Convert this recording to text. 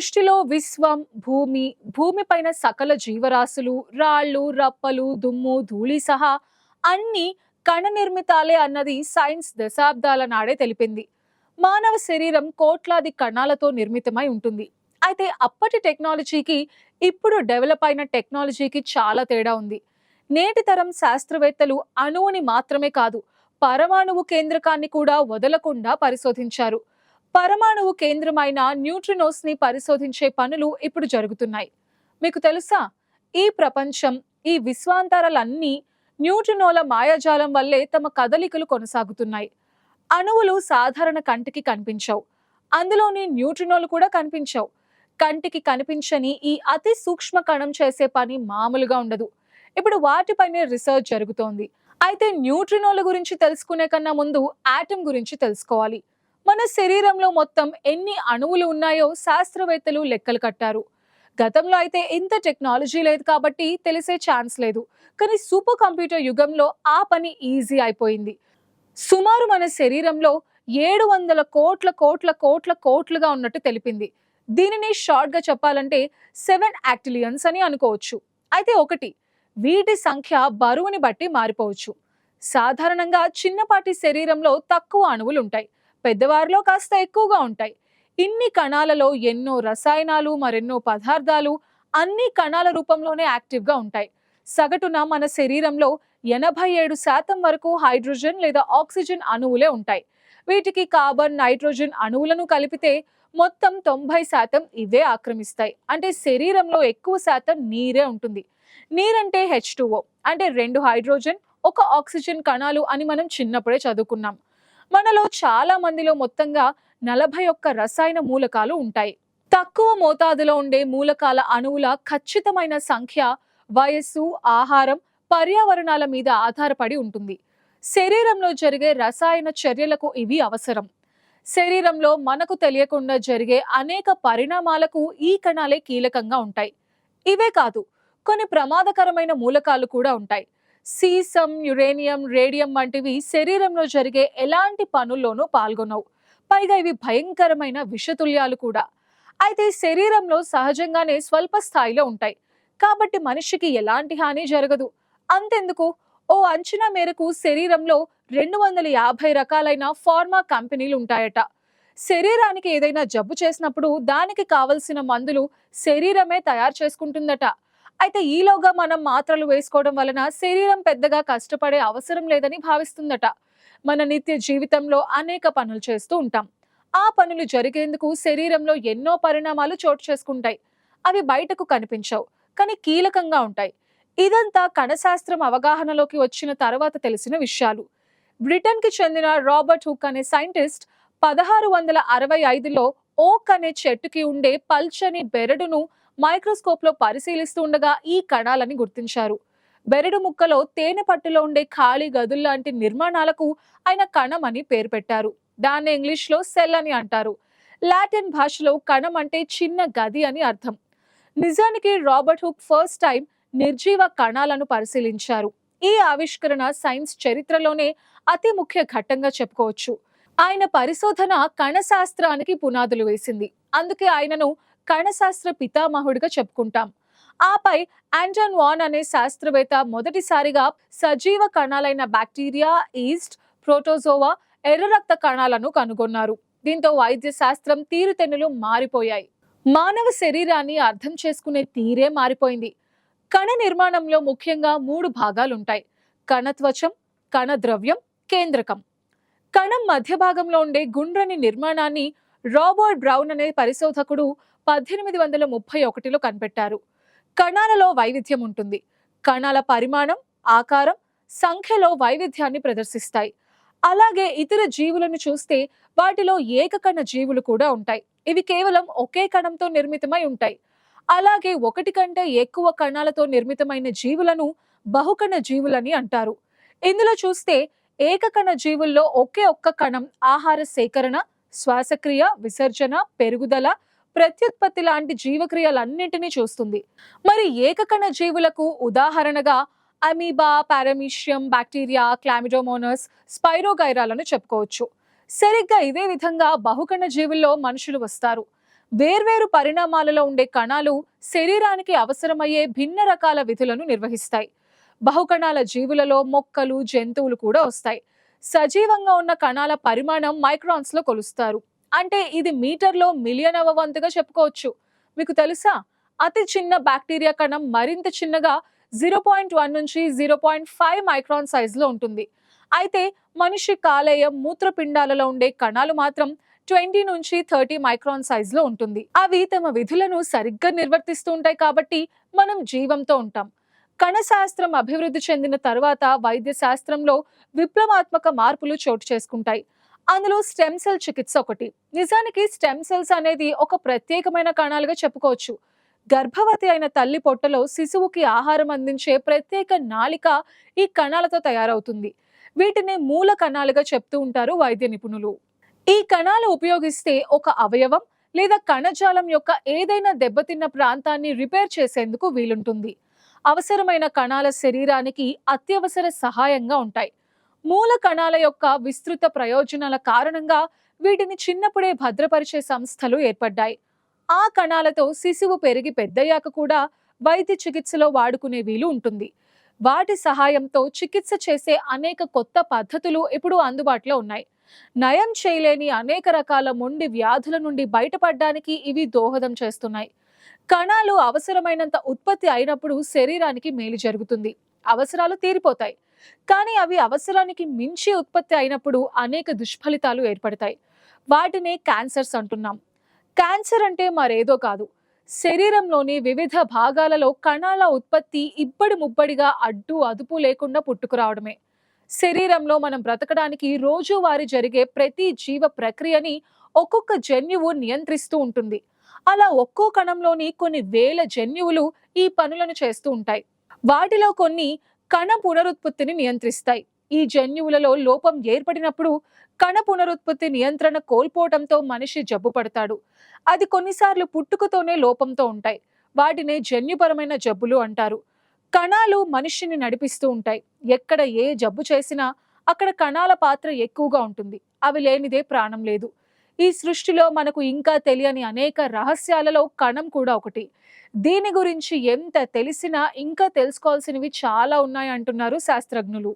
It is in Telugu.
సృష్టిలో విశ్వం భూమి భూమిపైన సకల జీవరాశులు రాళ్ళు రప్పలు దుమ్ము ధూళి సహా అన్ని కణ నిర్మితాలే అన్నది సైన్స్ దశాబ్దాల నాడే తెలిపింది. మానవ శరీరం కోట్లాది కణాలతో నిర్మితమై ఉంటుంది. అయితే అప్పటి టెక్నాలజీకి ఇప్పుడు డెవలప్ అయిన టెక్నాలజీకి చాలా తేడా ఉంది. నేటి తరం శాస్త్రవేత్తలు అణువుని మాత్రమే కాదు పరమాణువు కేంద్రకాన్ని కూడా వదలకుండా పరిశోధించారు. పరమాణువు కేంద్రమైన న్యూట్రినోస్ని పరిశోధించే పనులు ఇప్పుడు జరుగుతున్నాయి. మీకు తెలుసా? ఈ ప్రపంచం ఈ విశ్వాంతరాలన్నీ న్యూట్రినోల మాయాజాలం వల్లే తమ కదలికలు కొనసాగుతున్నాయి. అణువులు సాధారణ కంటికి కనిపించవు. అందులోని న్యూట్రినోలు కూడా కనిపించవు. కంటికి కనిపించని ఈ అతి సూక్ష్మ కణం చేసే పని మామూలుగా ఉండదు. ఇప్పుడు వాటిపైనే రీసెర్చ్ జరుగుతోంది. అయితే న్యూట్రినోల గురించి తెలుసుకునే కన్నా ముందు ఆటం గురించి తెలుసుకోవాలి. మన శరీరంలో మొత్తం ఎన్ని అణువులు ఉన్నాయో శాస్త్రవేత్తలు లెక్కలు కట్టారు. గతంలో అయితే ఇంత టెక్నాలజీ లేదు కాబట్టి తెలిసే ఛాన్స్ లేదు. కానీ సూపర్ కంప్యూటర్ యుగంలో ఆ పని ఈజీ అయిపోయింది. సుమారు మన శరీరంలో ఏడు వందల కోట్ల కోట్ల కోట్ల కోట్లుగా ఉన్నట్టు తెలిపింది. దీనిని షార్ట్గా చెప్పాలంటే సెవెన్ యాక్టిలియన్స్ అని అనుకోవచ్చు. అయితే ఒకటి వీటి సంఖ్య బరువుని బట్టి మారిపోవచ్చు. సాధారణంగా చిన్నపాటి శరీరంలో తక్కువ అణువులు ఉంటాయి పెద్దవారిలో కాస్త ఎక్కువగా ఉంటాయి. ఇన్ని కణాలలో ఎన్నో రసాయనాలు మరెన్నో పదార్థాలు అన్ని కణాల రూపంలోనే యాక్టివ్గా ఉంటాయి. సగటున మన శరీరంలో ఎనభై ఏడు శాతం వరకు హైడ్రోజన్ లేదా ఆక్సిజన్ అణువులే ఉంటాయి. వీటికి కార్బన్ నైట్రోజన్ అణువులను కలిపితే మొత్తం తొంభై శాతం ఇవే ఆక్రమిస్తాయి. అంటే శరీరంలో ఎక్కువ శాతం నీరే ఉంటుంది. నీరంటే హెచ్ అంటే రెండు హైడ్రోజన్ ఒక ఆక్సిజన్ కణాలు అని మనం చిన్నప్పుడే చదువుకున్నాం. మనలో చాలా మందిలో మొత్తంగా నలభై ఒక్క రసాయన మూలకాలు ఉంటాయి. తక్కువ మోతాదులో ఉండే మూలకాల అణువుల ఖచ్చితమైన సంఖ్య వయస్సు ఆహారం పర్యావరణాల మీద ఆధారపడి ఉంటుంది. శరీరంలో జరిగే రసాయన చర్యలకు ఇవి అవసరం. శరీరంలో మనకు తెలియకుండా జరిగే అనేక పరిణామాలకు ఈ కణాలే కీలకంగా ఉంటాయి. ఇవే కాదు కొన్ని ప్రమాదకరమైన మూలకాలు కూడా ఉంటాయి. సీసం యురేనియం రేడియం వంటివి శరీరంలో జరిగే ఎలాంటి పనుల్లోనూ పాల్గొనవు. పైగా ఇవి భయంకరమైన విషతుల్యాలు కూడా. అయితే శరీరంలో సహజంగానే స్వల్ప స్థాయిలో ఉంటాయి. కాబట్టి మనిషికి ఎలాంటి హాని జరగదు. అంతెందుకు? ఓ అంచనా మేరకు శరీరంలో రెండు వందల యాభై రకాలైన ఫార్మా కంపెనీలు ఉంటాయట. శరీరానికి ఏదైనా జబ్బు చేసినప్పుడు దానికి కావలసిన మందులు శరీరమే తయారు చేసుకుంటుందట. అయితే ఈలోగా మనం మాత్రలు వేసుకోవడం వలన శరీరం పెద్దగా కష్టపడే అవసరం లేదని భావిస్తుందట. మన నిత్య జీవితంలో అనేక పనులు చేస్తూ ఉంటాం. ఆ పనులు జరిగేందుకు శరీరంలో ఎన్నో పరిణామాలు చోటు చేసుకుంటాయి. అవి బయటకు కనిపించవు కానీ కీలకంగా ఉంటాయి. ఇదంతా కణశాస్త్రం అవగాహనలోకి వచ్చిన తర్వాత తెలిసిన విషయాలు. బ్రిటన్కి చెందిన రాబర్ట్ హుక్ అనే సైంటిస్ట్ పదహారు వందల అరవై ఐదులో ఓక్ అనే చెట్టుకి ఉండే పల్చని బెరడును మైక్రోస్కోప్లో పరిశీలిస్తూ ఉండగా ఈ కణాలని గుర్తించారు. బెరడు ముక్కలో తేనె పట్టులో ఉండే ఖాళీ గదుల్లాంటి నిర్మాణాలకు ఆయన కణం అని పేరు పెట్టారు. దాన్ని ఇంగ్లీష్లో సెల్ అని అంటారు. లాటిన్ భాషలో కణం అంటే చిన్న గది అని అర్థం. నిజానికి రాబర్ట్ హుక్ ఫస్ట్ టైం నిర్జీవ కణాలను పరిశీలించారు. ఈ ఆవిష్కరణ సైన్స్ చరిత్రలోనే అతి ముఖ్య ఘట్టంగా చెప్పుకోవచ్చు. ఆయన పరిశోధన కణశాస్త్రానికి పునాదులు వేసింది. అందుకే ఆయనను కణశాస్త్ర పితామహుడిగా చెప్పుకుంటాం. ఆపై ఆంటన్ వాన్ అనే శాస్త్రవేత్త మొదటిసారిగా సజీవ కణాలైన బ్యాక్టీరియా ఈస్ట్ ప్రోటోజోవా ఎర్ర రక్త కణాలను కనుగొన్నారు. దీంతో వైద్య శాస్త్రం తీరుతెన్నులు మారిపోయాయి. మానవ శరీరాన్ని అర్థం చేసుకునే తీరే మారిపోయింది. కణ నిర్మాణంలో ముఖ్యంగా మూడు భాగాలుంటాయి. కణత్వచం కణ ద్రవ్యం కేంద్రకం. కణం మధ్య భాగంలో ఉండే గుండ్రని నిర్మాణాన్ని రాబర్ట్ బ్రౌన్ అనే పరిశోధకుడు పద్దెనిమిది వందల ముప్పై ఒకటిలో కనిపెట్టారు. కణాలలో వైవిధ్యం ఉంటుంది. కణాల పరిమాణం ఆకారం సంఖ్యలో వైవిధ్యాన్ని ప్రదర్శిస్తాయి. అలాగే ఇతర జీవులను చూస్తే వాటిలో ఏకకణ జీవులు కూడా ఉంటాయి. ఇవి కేవలం ఒకే కణంతో నిర్మితమై ఉంటాయి. అలాగే ఒకటి కంటే ఎక్కువ కణాలతో నిర్మితమైన జీవులను బహుకణ జీవులని అంటారు. ఇందులో చూస్తే ఏకకణ జీవుల్లో ఒకే ఒక్క కణం ఆహార సేకరణ శ్వాసక్రియ విసర్జన పెరుగుదల ప్రత్యుత్పత్తి లాంటి జీవక్రియలన్నింటినీ చూస్తుంది. మరి ఏకకణ జీవులకు ఉదాహరణగా అమీబా పారమీషియం బ్యాక్టీరియా క్లామిడోమోనస్ స్పైరోగైరాలను చెప్పుకోవచ్చు. సరిగ్గా ఇదే విధంగా బహుకణ జీవుల్లో మనుషులు వస్తారు. వేర్వేరు పరిణామాలలో ఉండే కణాలు శరీరానికి అవసరమయ్యే భిన్న రకాల విధులను నిర్వహిస్తాయి. బహుకణాల జీవులలో మొక్కలు జంతువులు కూడా వస్తాయి. సజీవంగా ఉన్న కణాల పరిమాణం మైక్రాన్స్లో కొలుస్తారు. అంటే ఇది మీటర్లో మిలియనవ వంతుగా చెప్పుకోవచ్చు. మీకు తెలుసా? అతి చిన్న బ్యాక్టీరియా కణం మరింత చిన్నగా జీరో పాయింట్ వన్ నుంచి జీరో పాయింట్ ఫైవ్ మైక్రాన్ సైజులో ఉంటుంది. అయితే మనిషి కాలేయం మూత్రపిండాలలో ఉండే కణాలు మాత్రం ట్వంటీ నుంచి థర్టీ మైక్రాన్ సైజులో ఉంటుంది. అవి తమ విధులను సరిగ్గా నిర్వర్తిస్తూ ఉంటాయి కాబట్టి మనం జీవంతో ఉంటాం. కణశాస్త్రం అభివృద్ధి చెందిన తర్వాత వైద్య శాస్త్రంలో విప్లవాత్మక మార్పులు చోటు చేసుకుంటాయి. అందులో స్టెమ్ సెల్ చికిత్స ఒకటి. నిజానికి స్టెమ్ సెల్స్ అనేది ఒక ప్రత్యేకమైన కణాలుగా చెప్పుకోవచ్చు. గర్భవతి అయిన తల్లి పొట్టలో శిశువుకి ఆహారం అందించే ప్రత్యేక నాళిక ఈ కణాలతో తయారవుతుంది. వీటిని మూల కణాలుగా చెప్తూ ఉంటారు వైద్య నిపుణులు. ఈ కణాలు ఉపయోగిస్తే ఒక అవయవం లేదా కణజాలం యొక్క ఏదైనా దెబ్బతిన్న ప్రాంతాన్ని రిపేర్ చేసేందుకు వీలుంటుంది. అవసరమైన కణాల శరీరానికి అత్యవసర సహాయంగా ఉంటాయి. మూల కణాల యొక్క విస్తృత ప్రయోజనాల కారణంగా వీటిని చిన్నప్పుడే భద్రపరిచే సంస్థలు ఏర్పడ్డాయి. ఆ కణాలతో శిశువు పెరిగి పెద్దయ్యాక కూడా వైద్య చికిత్సలో వాడుకునే వీలు ఉంటుంది. వాటి సహాయంతో చికిత్స చేసే అనేక కొత్త పద్ధతులు ఇప్పుడు అందుబాటులో ఉన్నాయి. నయం చేయలేని అనేక రకాల మొండి వ్యాధుల నుండి బయటపడడానికి ఇవి దోహదం చేస్తున్నాయి. కణాలు అవసరమైనంత ఉత్పత్తి అయినప్పుడు శరీరానికి మేలు జరుగుతుంది. అవసరాలు తీరిపోతాయి. కానీ అవి అవసరానికి మించి ఉత్పత్తి అయినప్పుడు అనేక దుష్ఫలితాలు ఏర్పడతాయి. వాటినే క్యాన్సర్స్ అంటున్నాం. క్యాన్సర్ అంటే మరేదో కాదు. శరీరంలోని వివిధ భాగాలలో కణాల ఉత్పత్తి ఇబ్బడి ముబ్బడిగా అడ్డు అదుపు లేకుండా పుట్టుకురావడమే. శరీరంలో మనం బ్రతకడానికి రోజువారీ జరిగే ప్రతి జీవ ప్రక్రియని ఒక్కొక్క జన్యువు నియంత్రిస్తూ ఉంటుంది. అలా ఒక్కో కణంలోని కొన్ని వేల జన్యువులు ఈ పనులను చేస్తూ ఉంటాయి. వాటిలో కొన్ని కణ పునరుత్పత్తిని నియంత్రిస్తాయి. ఈ జన్యువులలో లోపం ఏర్పడినప్పుడు కణ పునరుత్పత్తి నియంత్రణ కోల్పోవడంతో మనిషి జబ్బు పడతాడు. అది కొన్నిసార్లు పుట్టుకతోనే లోపంతో ఉంటాయి. వాటినే జన్యుపరమైన జబ్బులు అంటారు. కణాలు మనిషిని నడిపిస్తూ ఉంటాయి. ఎక్కడ ఏ జబ్బు చేసినా అక్కడ కణాల పాత్ర ఎక్కువగా ఉంటుంది. అవి లేనిదే ప్రాణం లేదు. ఈ సృష్టిలో మనకు ఇంకా తెలియని అనేక రహస్యాలలో కణం కూడా ఒకటి. దీని గురించి ఎంత తెలిసినా ఇంకా తెలుసుకోవాల్సినవి చాలా ఉన్నాయి అంటున్నారు శాస్త్రజ్ఞులు.